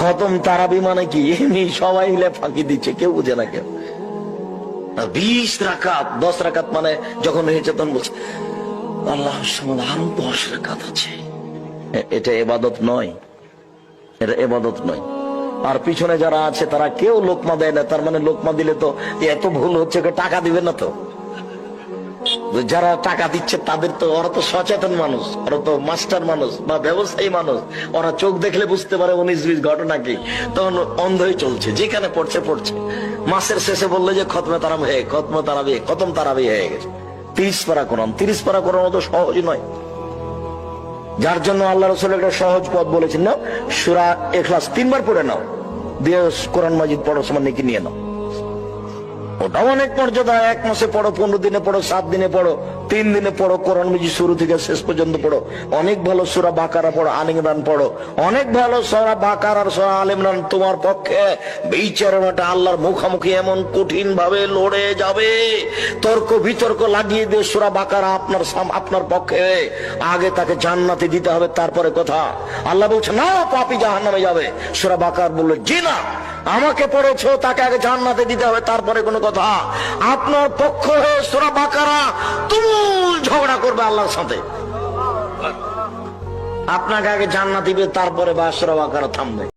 খতম তারাবি মানে কি? এমনি সবাই মিলে ফাঁকি দিচ্ছে, কেউ বুঝে না কেউ। বিশ রাকাত, দশ রাকাত মানে যখন হয়েছে তখন বলছে আল্লাহ আরও দশ রাকাত আছে। এটা এবাদত নয়। এটা এবাদত নয়। আর পিছনে যারা আছে, তারা কেউ লোকমা দেয় না। তার মানে লোকমা দিলে তো এত ভুল হচ্ছে টাকা দিবে না তো। যারা টাকা দিচ্ছে তাদের তো, ওরা তো সচেতন মানুষ, ওরা তো মাস্টার মানুষ বা ব্যবসায়ী মানুষ। ওরা চোখ দেখলে বুঝতে পারে উনিশ বিশ ঘটনা কি। তখন অন্ধই চলছে, যেখানে পড়ছে পড়ছে। মাসের শেষে বললে যে, খতমে তারাবি হয়ে, খতমে তারাবি খতম তারাবি হয়ে গেছে। তিরিশ পারা কোরআন, তিরিশ পারা কোরআন তো সহজ নয়। যার জন্য আল্লাহ রসুল একটা সহজ পথ বলেছেন না সুরা এখলাস তিনবার পড়ে নাও। দিয়ে কোরআন মাজিদ পড়ার সময় নাকি নিয়ে নাও। ওটাও অনেক মর্যাদা। এক মাসে পড়ো, পনেরো দিনে পড়ো, সাত দিনে পড়ো, তিন দিনে পড়ো, কোরআন মিজি শুরু থেকে শেষ পর্যন্ত পড়ো। অনেক ভালো সুরা বাকারা পড়ো, আল ইমরান পড়ো। অনেক ভালো সুরা বাকার আর সুরা আল ইমরান তোমার পক্ষে। বিচারণাটা আল্লাহর মুখামুখি এমন কঠিন ভাবে লড়ে যাবে। তর্ক বিতর্ক লাগিয়ে দিয়ে সুরা বাকারা আপনার আপনার পক্ষে। আগে তাকে জান্নাতে দিতে হবে, তারপরে কথা। আল্লাহ বলছে, না, পাপি জাহান্নামে যাবে। সুরা বাকার বলল, জি না। আমাকে পড়েছ, তাকে আগে জান্নাতে দিতে হবে, তারপরে কোনো কথা। আপনার পক্ষ হয়ে সোরা বাকারা তুমুল ঝগড়া করবে আল্লাহর সাথে। আপনাকে আগে জান্নাত দিবে, তারপরে বা সোরা বাকারা থামবে।